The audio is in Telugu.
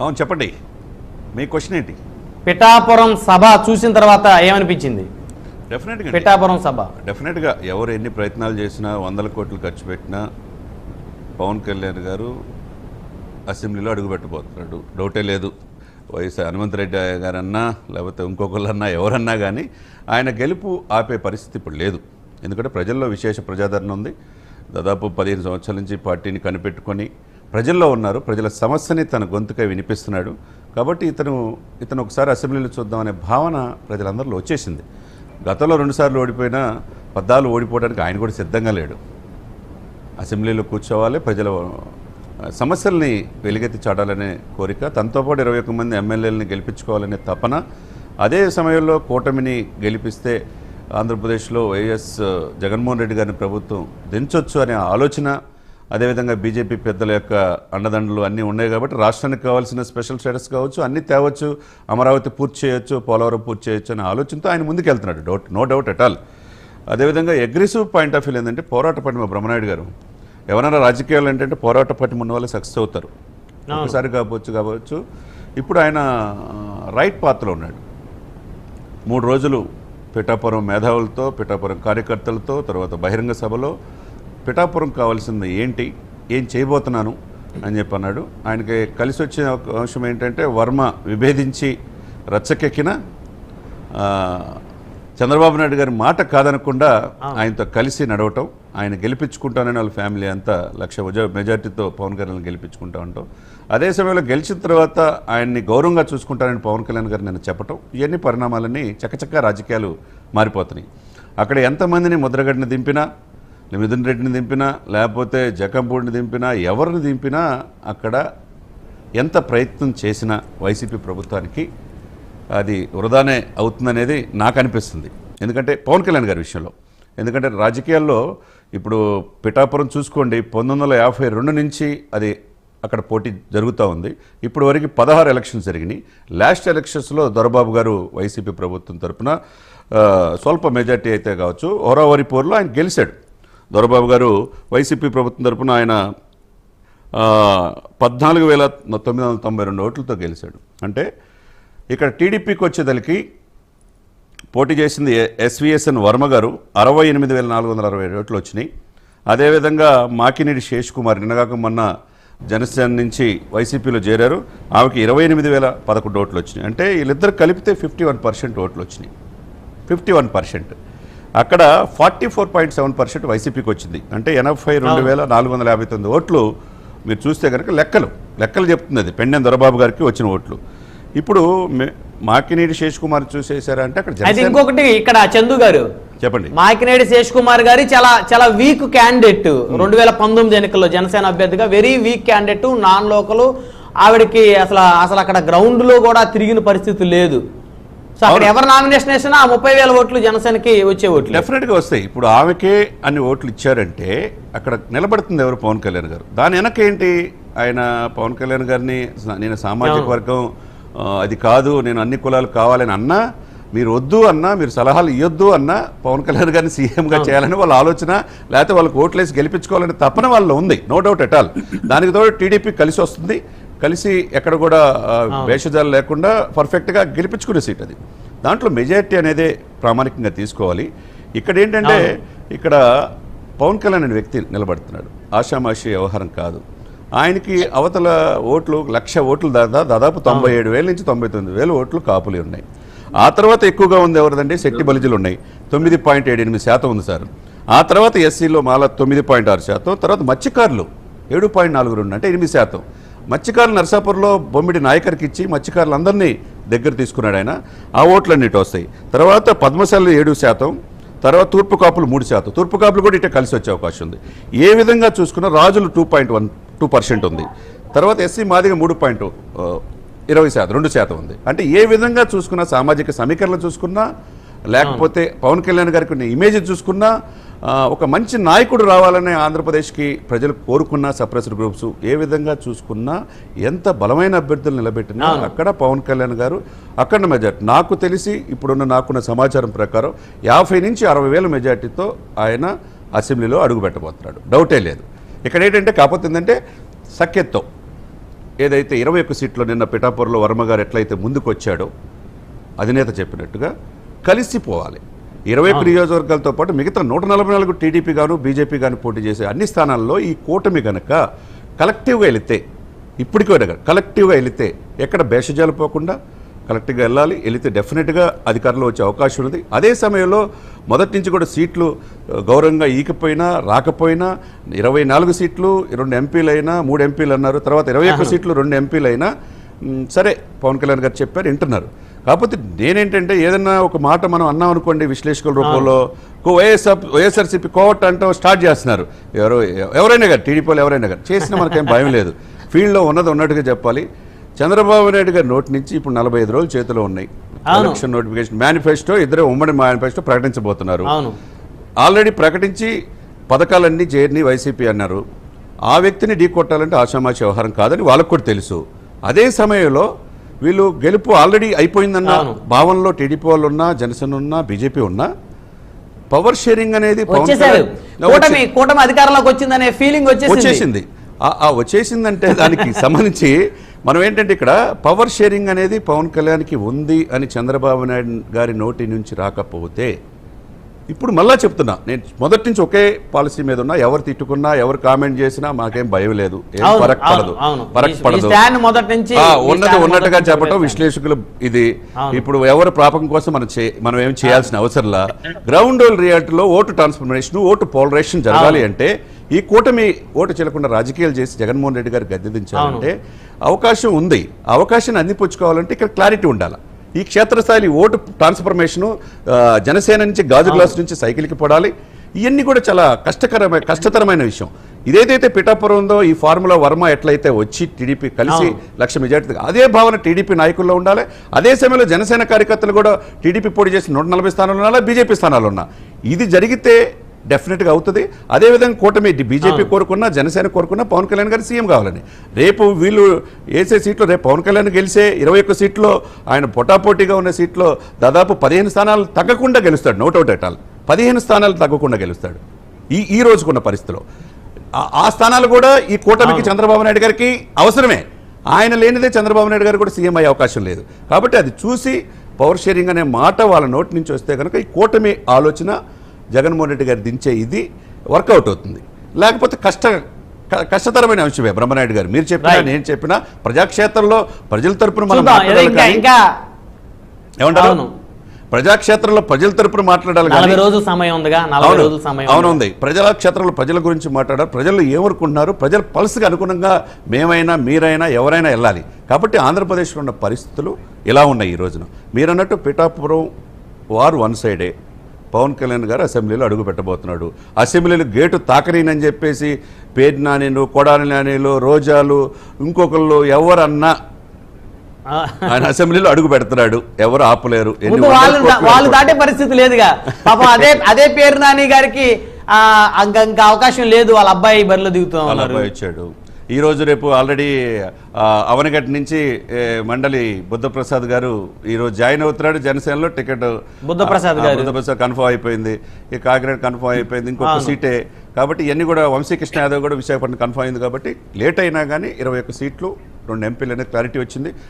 అవును చెప్పండి. మీ క్వశ్చన్ ఏంటి? పిఠాపురం సభ చూసిన తర్వాత ఏమనిపించింది? డెఫినెట్గా పిఠాపురం సభ. డెఫినెట్గా ఎవరు ఎన్ని ప్రయత్నాలు చేసినా వందల కోట్లు ఖర్చు పెట్టినా పవన్ కళ్యాణ్ గారు అసెంబ్లీలో అడుగుపెట్టబోతున్నాడు. డౌటే లేదు. వైఎస్ హనుమంతరెడ్డి గారన్నా లేకపోతే ఇంకొకళ్ళన్నా ఎవరన్నా కానీ ఆయన గెలుపు ఆపే పరిస్థితి ఇప్పుడు లేదు. ఎందుకంటే ప్రజల్లో విశేష ప్రజాదరణ ఉంది. దాదాపు పదిహేను సంవత్సరాల నుంచి పార్టీని కనిపెట్టుకొని ప్రజల్లో ఉన్నారు ప్రజల సమస్యని తన గొంతుకై వినిపిస్తున్నాడు. కాబట్టి ఇతను ఇతను ఒకసారి అసెంబ్లీలో చూద్దామనే భావన ప్రజలందరిలో వచ్చేసింది. గతంలో రెండుసార్లు ఓడిపోయినా పద్దాలు ఓడిపోవడానికి ఆయన కూడా సిద్ధంగా లేడు. అసెంబ్లీలో కూర్చోవాలి ప్రజల సమస్యల్ని వెలుగెత్తి చాటాలనే కోరిక తనతో పాటు ఇరవై ఒక్క మంది ఎమ్మెల్యేలని గెలిపించుకోవాలనే తపన అదే సమయంలో కూటమిని గెలిపిస్తే ఆంధ్రప్రదేశ్లో వైఎస్ జగన్మోహన్ రెడ్డి గారిని ప్రభుత్వం దించొచ్చు అనే ఆలోచన అదేవిధంగా బీజేపీ పెద్దల యొక్క అండదండలు అన్నీ ఉన్నాయి కాబట్టి రాష్ట్రానికి కావాల్సిన స్పెషల్ స్టేటస్ కావచ్చు అన్నీ తేవచ్చు అమరావతి పూర్తి చేయొచ్చు పోలవరం పూర్తి చేయొచ్చు అనే ఆలోచనతో ఆయన ముందుకెళ్తున్నాడు. Doubt no doubt at all. అదేవిధంగా అగ్రెసివ్ పాయింట్ ఆఫ్ వ్యూ ఏంటంటే పోరాట పటిమ బ్రహ్మనాయుడు గారు. ఎవరైనా రాజకీయాలు ఏంటంటే పోరాట పటిమ ఉన్న వాళ్ళు సక్సెస్ అవుతారు. ఒకసారి కావచ్చు కావచ్చు. ఇప్పుడు ఆయన రైట్ పాత్రలో ఉన్నాడు. మూడు రోజులు పిఠాపురం మేధావులతో పిఠాపురం కార్యకర్తలతో తర్వాత బహిరంగ సభలో పిఠాపురం కావాల్సింది ఏంటి? ఏం చేయబోతున్నాను? అని చెప్పి అన్నాడు ఆయనకి కలిసి వచ్చిన అంశం ఏంటంటే వర్మ విభేదించి రచ్చకెక్కిన చంద్రబాబు నాయుడు గారి మాట కాదనకుండా ఆయనతో కలిసి నడవటం ఆయన గెలిపించుకుంటానని వాళ్ళ ఫ్యామిలీ అంతా లక్ష మెజా- మెజార్టీతో పవన్ కళ్యాణ్ గెలిపించుకుంటా ఉంటాం. అదే సమయంలో గెలిచిన తర్వాత ఆయన్ని గౌరవంగా చూసుకుంటానని పవన్ కళ్యాణ్ గారు నేను చెప్పటం ఇవన్నీ పరిణామాలన్నీ చకచక్క రాజకీయాలు మారిపోతున్నాయి. అక్కడ ఎంతమందిని ముద్రగడ్డిని దింపినా మిథున్ రెడ్డిని దింపినా లేకపోతే జకంపూడిని దింపినా ఎవరిని దింపినా అక్కడ ఎంత ప్రయత్నం చేసినా వైసీపీ ప్రభుత్వానికి అది వృధానే అవుతుందనేది నాకు అనిపిస్తుంది ఎందుకంటే పవన్ కళ్యాణ్ గారి విషయంలో. ఎందుకంటే రాజకీయాల్లో ఇప్పుడు పిఠాపురం చూసుకోండి పంతొమ్మిది యాభై రెండు నుంచి అది అక్కడ పోటీ జరుగుతూ ఉంది. ఇప్పుడు వరకు పదహారు ఎలక్షన్స్ జరిగినాయి. లాస్ట్ ఎలక్షన్స్లో దొరబాబు గారు వైసీపీ ప్రభుత్వం తరపున స్వల్ప మెజార్టీ అయితే కావచ్చు ఓరావరి పోర్లో ఆయన గెలిచాడు. దొరబాబు గారు వైసీపీ ప్రభుత్వం తరఫున ఆయన పద్నాలుగు వేల తొమ్మిది వందల తొంభై రెండు ఓట్లతో గెలిచాడు. అంటే ఇక్కడ టీడీపీకి వచ్చేదలికి పోటీ చేసింది ఎస్విఎస్ఎన్ వర్మ గారు అరవై ఎనిమిది వేల నాలుగు వందల అరవై ఓట్లు వచ్చినాయి. అదేవిధంగా మాకినేడి శేష్ కుమార్ నిన్నగాక మొన్న జనసేన నుంచి వైసీపీలో చేరారు. ఆమెకి ఇరవై ఎనిమిది వేల పదకొండు ఓట్లు వచ్చినాయి. అంటే వీళ్ళిద్దరు కలిపితే ఫిఫ్టీ వన్ పర్సెంట్ ఓట్లు వచ్చినాయి. Fifty one percent. అక్కడ forty four point seven percent వైసీపీకి వచ్చింది అంటే ఎనభై రెండు వేల నాలుగు వందల యాభై తొమ్మిది ఓట్లు మీరు చూస్తే కనుక లెక్కలు లెక్కలు చెప్తుంది అది. పెండెం దొరబాబు గారికి వచ్చిన ఓట్లు. ఇప్పుడు మాకినీడి శేష్ కుమార్ చూసేశారా అంటే అక్కడ ఇంకొకటి ఇక్కడ చందు గారు. చెప్పండి. మాకినేడి శేష్ కుమార్ గారి చాలా చాలా వీక్ క్యాండిడేట్. రెండు వేల పంతొమ్మిది ఎన్నికల్లో జనసేన అభ్యర్థిగా very weak candidate non local. ఆవిడకి అసలు అసలు అక్కడ గ్రౌండ్లో కూడా తిరిగిన పరిస్థితి లేదు. సో అక్కడ ఎవరు నామినేషన్ వేసినా ఆ ముప్పై వేల ఓట్లు జనసేనకి వచ్చే ఓట్లు. డెఫినెట్గా వస్తాయి. ఇప్పుడు ఆమెకే అన్ని ఓట్లు ఇచ్చారంటే అక్కడ నిలబడుతుంది ఎవరు? పవన్ కళ్యాణ్ గారు. దాని వెనకేంటి? ఆయన పవన్ కళ్యాణ్ గారిని నేను సామాజిక. వర్గం అది కాదు నేను అన్ని కులాలు కావాలని అన్నా మీరు వద్దు అన్నా మీరు సలహాలు ఇవ్వద్దు అన్నా పవన్ కళ్యాణ్ గారిని సీఎంగా చేయాలని వాళ్ళ ఆలోచన లేకపోతే వాళ్ళకి ఓట్లేసి గెలిపించుకోవాలని తపన వాళ్ళలో ఉంది. నో డౌట్ ఎట్ ఆల్ దానికి తోడు టీడీపీ కలిసి వస్తుంది. కలిసి ఎక్కడ కూడా ఆ, భేషజాలు లేకుండా పర్ఫెక్ట్గా గెలిపించుకునే సీట్ అది. దాంట్లో మెజారిటీ అనేదే ప్రామాణికంగా తీసుకోవాలి. ఇక్కడ ఏంటంటే ఇక్కడ పవన్ కళ్యాణ్ అనే వ్యక్తి నిలబడుతున్నాడు. ఆషామాషి వ్యవహారం కాదు. ఆయనకి అవతల ఓట్లు లక్ష ఓట్లు దాదా దాదాపు తొంభై ఏడు వేల నుంచి తొంభై తొమ్మిది వేల ఓట్లు కాపులు ఉన్నాయి. ఆ తర్వాత ఎక్కువగా ఉంది ఎవరిదంటే శెట్టి బలిజలు ఉన్నాయి. తొమ్మిది పాయింట్ ఏడు ఎనిమిది శాతం ఉంది సార్. ఆ తర్వాత ఎస్సీలో మాల తొమ్మిది పాయింట్ ఆరు శాతం తర్వాత మత్స్యకారులు ఏడు పాయింట్ నాలుగు రెండు అంటే ఎనిమిది శాతం. మత్స్యకారులు నర్సాపూర్లో బొమ్మిడి నాయకర్కి ఇచ్చి మత్స్యకారులందరినీ దగ్గర తీసుకున్నాడు ఆయన. ఆ ఓట్లన్నిటి వస్తాయి. తర్వాత పద్మశాలలు ఏడు శాతం తర్వాత తూర్పు కాపులు మూడు శాతం. తూర్పు కాపులు కూడా ఇటే కలిసి వచ్చే అవకాశం ఉంది. ఏ విధంగా చూసుకున్నా రాజులు two point one two percent ఉంది. తర్వాత ఎస్సీ మాదిగా మూడు పాయింట్ ఇరవై శాతం రెండు శాతం ఉంది. అంటే ఏ విధంగా చూసుకున్నా సామాజిక సమీకరణలు చూసుకున్నా లేకపోతే పవన్ కళ్యాణ్ గారికి ఉన్న ఇమేజ్ చూసుకున్నా ఒక మంచి నాయకుడు రావాలని ఆంధ్రప్రదేశ్కి ప్రజలు కోరుకున్న సప్రెసర్ గ్రూప్స్ ఏ విధంగా చూసుకున్నా ఎంత బలమైన అభ్యర్థులు నిలబెట్టినా అక్కడ పవన్ కళ్యాణ్ గారు అక్కడ మెజార్టీ. నాకు తెలిసి ఇప్పుడున్న నాకున్న సమాచారం ప్రకారం యాభై నుంచి అరవై వేల మెజార్టీతో ఆయన అసెంబ్లీలో అడుగు పెట్టబోతున్నాడు. డౌటే లేదు. ఇక్కడ ఏంటంటే కాకపోతే ఏంటంటే సఖ్యతతో ఏదైతే ఇరవై ఒక్క సీట్లో నిన్న పిఠాపురంలో వర్మ గారు ఎట్లయితే ముందుకు వచ్చాడో అధినేత చెప్పినట్టుగా కలిసిపోవాలి. ఇరవై ఒక్క నియోజకవర్గాలతో పాటు మిగతా నూట నలభై నాలుగు టీడీపీ గాను బీజేపీ గాను పోటీ చేసే అన్ని స్థానాల్లో ఈ కూటమి గనక కలెక్టివ్గా వెళితే ఇప్పటికీ కూడా కలెక్టివ్గా వెళితే ఎక్కడ భేషజాలు పోకుండా కలెక్టివ్గా వెళ్ళాలి వెళితే డెఫినెట్గా అధికారంలో వచ్చే అవకాశం ఉంది అదే సమయంలో మొదటి నుంచి కూడా సీట్లు గౌరవంగా ఈకపోయినా రాకపోయినా ఇరవై నాలుగు సీట్లు రెండు ఎంపీలు అయినా మూడు ఎంపీలు అన్నారు తర్వాత ఇరవై ఒక్క సీట్లు రెండు ఎంపీలు అయినా సరే పవన్ కళ్యాణ్ గారు చెప్పారు వింటున్నారు. కాకపోతే నేనేంటంటే ఏదన్నా ఒక మాట మనం అన్నాం అనుకోండి విశ్లేషకుల రూపంలో వైఎస్ఆర్ వైఎస్ఆర్సీపీ కోవట్ అంటాం స్టార్ట్ చేస్తున్నారు. ఎవరో ఎవరైనా గారు టీడీపీలో ఎవరైనా గారు చేసినా మనకేం భయం లేదు. ఫీల్డ్లో ఉన్నది ఉన్నట్టుగా చెప్పాలి. చంద్రబాబు నాయుడు గారి నోటి నుంచి ఇప్పుడు నలభై ఐదు రోజులు చేతిలో ఉన్నాయి. ఎలక్షన్ నోటిఫికేషన్ మేనిఫెస్టో ఇద్దరు ఉమ్మడి మేనిఫెస్టో ప్రకటించబోతున్నారు. ఆల్రెడీ ప్రకటించి పథకాలన్నీ చేయని వైసీపీ అన్నారు. ఆ వ్యక్తిని ఢీ కొట్టాలంటే ఆషామాషి వ్యవహారం కాదని వాళ్ళకు కూడా తెలుసు. అదే సమయంలో వీళ్ళు గెలుపు ఆల్రెడీ అయిపోయిందన్న. భావనలో టీడీపీ వాళ్ళు ఉన్నా జనసేన ఉన్నా బీజేపీ ఉన్నా పవర్ షేరింగ్ అనేది కూటమి కూటమి అధికారంలోకి వచ్చిందనే ఫీలింగ్ వచ్చేసింది. వచ్చేసింది. ఆ- ఆ వచ్చేసిందంటే దానికి సంబంధించి మనం ఏంటంటే ఇక్కడ పవర్ షేరింగ్ అనేది పవన్ కళ్యాణ్కి ఉంది అని చంద్రబాబు నాయుడు గారి నోటి నుంచి రాకపోతే ఇప్పుడు మళ్ళా చెప్తున్నా నేను మొదటి నుంచి ఒకే పాలసీ మీద ఉన్నా ఎవరు తిట్టుకున్నా ఎవరు కామెంట్ చేసినా మాకేం భయం లేదు. ఏం పడదు పడదు. ఉన్నది ఉన్నట్టుగా ఒకటే విశ్లేషకులు ఇది. ఇప్పుడు ఎవరు ప్రాపకం కోసం మనం మనం ఏం చేయాల్సిన అవసరంలా? గ్రౌండ్ రియాలిటీలో ఓటు ట్రాన్స్ఫర్మేషన్ ఓటు పోలరైజేషన్ జరగాలి అంటే ఈ కూటమి ఓటు చెల్లకుండా రాజకీయాలు చేసి జగన్మోహన్ రెడ్డి గారు గద్దె దించాలంటే అవకాశం ఉంది. అవకాశాన్ని అందిపుచ్చుకోవాలంటే ఇక్కడ క్లారిటీ ఉండాలి. ఈ క్షేత్రస్థాయి ఓటు ట్రాన్స్ఫర్మేషను జనసేన నుంచి గాజు గ్లాస్ నుంచి సైకిల్కి పడాలి. ఇవన్నీ కూడా చాలా కష్టకరమైన కష్టతరమైన విషయం. ఇదేదైతే పిఠాపురం ఉందో ఈ ఫార్ములా వర్మ ఎట్లయితే వచ్చి టీడీపీ కలిసి. లక్ష మెజార్టీ అదే భావన టీడీపీ నాయకుల్లో ఉండాలి. అదే సమయంలో జనసేన కార్యకర్తలు కూడా టీడీపీ పోటీ చేసి నూట నలభై స్థానాలు ఉన్నా బీజేపీ స్థానాలు ఉన్నా ఇది జరిగితే డెఫినెట్గా అవుతుంది. అదేవిధంగా కూటమి బీజేపీ కోరుకున్నా జనసేన కోరుకున్నా పవన్ కళ్యాణ్ గారు సీఎం కావాలని. రేపు వీళ్ళు వేసే సీట్లు రేపు పవన్ కళ్యాణ్ గెలిసే ఇరవై ఒక్క సీట్లో ఆయన పొటాపోటీగా ఉన్న సీట్లో దాదాపు పదిహేను స్థానాలు తగ్గకుండా గెలుస్తాడు నోట్ అవుట్ ఎట్టాలి పదిహేను స్థానాలు తగ్గకుండా గెలుస్తాడు. ఈ ఈ రోజుకున్న పరిస్థితిలో. ఆ స్థానాలు కూడా ఈ కూటమికి చంద్రబాబు నాయుడు గారికి అవసరమే. ఆయన లేనిదే చంద్రబాబు నాయుడు గారు కూడా సీఎం అయ్యే అవకాశం లేదు. కాబట్టి అది చూసి పవర్ షేరింగ్ అనే మాట వాళ్ళ నోటి నుంచి వస్తే కనుక ఈ కూటమి ఆలోచన జగన్మోహన్ రెడ్డి గారు దించే ఇది వర్కౌట్ అవుతుంది. లేకపోతే కష్ట కష్టతరమైన అంశమే బ్రహ్మనాయుడు గారు. మీరు చెప్పినా. నేను చెప్పినా ప్రజాక్షేత్రంలో ప్రజల తరపున మనం మాట్లాడాలి ఏమంటారు. ప్రజాక్షేత్రంలో ప్రజల తరపున మాట్లాడాలి నలభై కానీ రోజుల సమయం ఉందిగా. నలభై అవును. రోజుల సమయం అవును ఉంది. ఉంది ప్రజల క్షేత్రంలో ప్రజల గురించి మాట్లాడారు. ప్రజలు ఏమనుకుంటున్నారు? ప్రజల పల్స్కి అనుగుణంగా మేమైనా మీరైనా ఎవరైనా వెళ్ళాలి. కాబట్టి ఆంధ్రప్రదేశ్లో ఉన్న పరిస్థితులు ఇలా ఉన్నాయి ఈ రోజున. మీరన్నట్టు పిఠాపురం వారు వన్ సైడే. పవన్ కళ్యాణ్ గారు అసెంబ్లీలో అడుగు పెట్టబోతున్నాడు. అసెంబ్లీలో గేటు తాకరీనని చెప్పేసి పేరు నానిలు కొడాలి నానిలు రోజాలు ఇంకొకళ్ళు ఎవరన్నా. ఆయన అసెంబ్లీలో అడుగు పెడుతున్నాడు. ఎవరు ఆపలేరు. వాళ్ళు దాటే పరిస్థితి లేదుగా. పాపం అదే అదే పేరు నాని గారికి ఇంకా అవకాశం లేదు. వాళ్ళ అబ్బాయి బరిలో దిగుతూ ఉన్నారు అబ్బాయి వచ్చాడు ఈ రోజు రేపు ఆల్రెడీ ఆ, అవనగడ్డ నుంచి మండలి బుద్ధప్రసాద్ గారు ఈ రోజు జాయిన్ అవుతున్నాడు. జనసేనలో టికెట్ బుద్ధప్రసాద్. బుద్ధప్రసాద్ కన్ఫర్మ్ అయిపోయింది. ఈ కాకినాడ కన్ఫర్మ్ అయిపోయింది. ఇంకొక. సీటే. కాబట్టి ఇవన్నీ కూడా వంశీకృష్ణ యాదవ్ కూడా విశాఖపట్నం కన్ఫర్మ్ అయింది కాబట్టి లేట్ అయినా కానీ ఇరవై ఒక్క సీట్లు రెండు ఎంపీలు అనేది క్లారిటీ వచ్చింది.